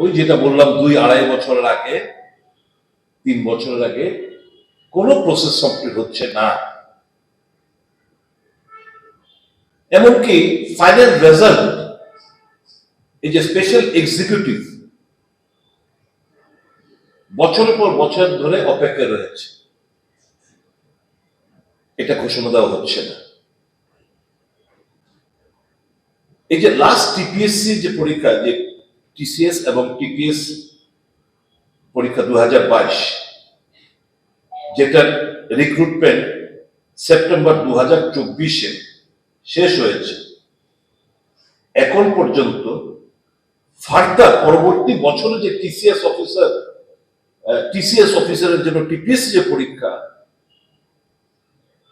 ওই যেটা বললাম দুই আড়াই বছরের আগে, তিন বছরের আগে, কোনো প্রসেস কমপ্লিট হচ্ছে না। এমনকি ফাইনাল রেজাল্ট এই যে স্পেশাল এক্সিকিউটিভ বছরের পর বছর ধরে অপেক্ষায় রয়েছে। এটা ঘোষণা দেওয়া হচ্ছে না। এই যে লাস্ট টিপিএসসি যে পরীক্ষা, যে টিসিএস এবং টিপিএস পরীক্ষা দু হাজার বাইশ, যেটার রিক্রুটমেন্ট সেপ্টেম্বর দু হাজার চব্বিশে শেষ হয়েছে। এখন পর্যন্ত ফার্দার পরবর্তী বছরে যে টিসিএস অফিসার টিসিএস অফিসারের জন্য টিপিএস যে পরীক্ষা,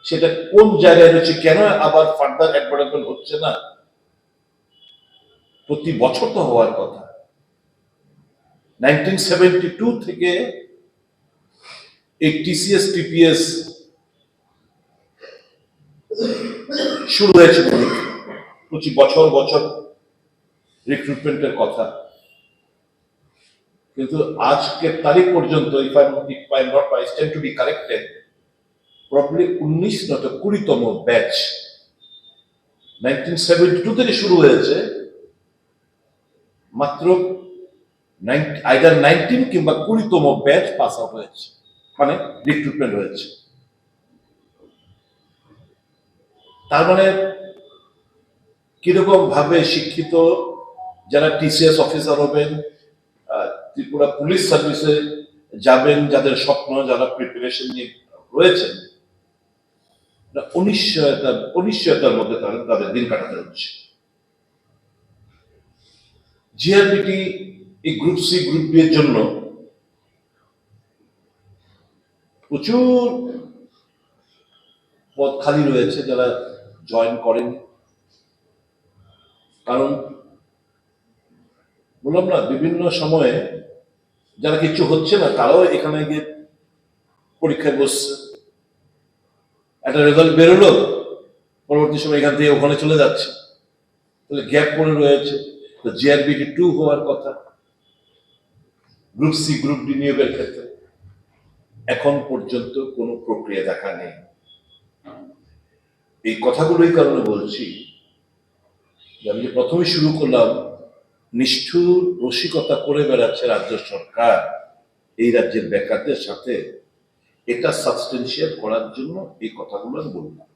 সেটা কোন জায়গায় রয়েছে, কেন আবার ফার্দার অ্যাডভার্টাইজমেন্ট হচ্ছে না, প্রতি বছর তো হওয়ার কথা। নাইনটিন সেভেন্টি টু থেকে এই টিসিএস টিপিএস শুরু হয়েছে প্রতি বছর বছর রিক্রুটমেন্টের কথা। কিন্তু আজকের তারিখ পর্যন্ত if I if I not I stand to be corrected probably উনিশ নত কুড়িতম ব্যাচ নাইনটিন সেভেন্টি টু থেকে শুরু হয়েছে। মাত্র আইদার নাইনটিন কিংবা কুড়িতম ব্যাচ পাস আউট হয়েছে। মানে রিক্রুটমেন্ট হয়েছে। তার মানে কীরকম ভাবে শিক্ষিত যারা টিসিএস অফিসার হবেন ত্রিপুরা পুলিশ সার্ভিসে যাবেন, যাদের স্বপ্ন, যারা প্রিপারেশন নিয়ে রয়েছেন অনিশ্চয়তা, অনিশ্চয়তার মধ্যে তাদের তাদের দিন কাটাতে হচ্ছে। জিআরপিটি এই গ্রুপ সি গ্রুপ বি এর জন্য প্রচুর পদ খালি রয়েছে যারা জয়েন করেন। কারণ বললাম না, বিভিন্ন সময়ে যারা কিছু হচ্ছে না, তারাও এখানে গিয়ে পরীক্ষায় বসছে। একটা রেজাল্ট বেরোলো, পরবর্তী সময় এখান থেকে ওখানে চলে যাচ্ছে। তাহলে গ্যাপ পড়ে রয়েছে। জিআরবিটি টু হওয়ার কথা। গ্রুপ সি, গ্রুপ ডি নিয়োগের ক্ষেত্রে। এখন পর্যন্ত কোনো প্রক্রিয়া দেখা নেই। এই কথাগুলোই কারণে বলছি আমি যে প্রথমে শুরু করলাম, নিষ্ঠুর রসিকতা করে বেড়াচ্ছে রাজ্য সরকার এই রাজ্যের বেকারদের সাথে। এটা সাবস্টেন্সিয়েট করার জন্য এই কথাগুলো আমি বললাম।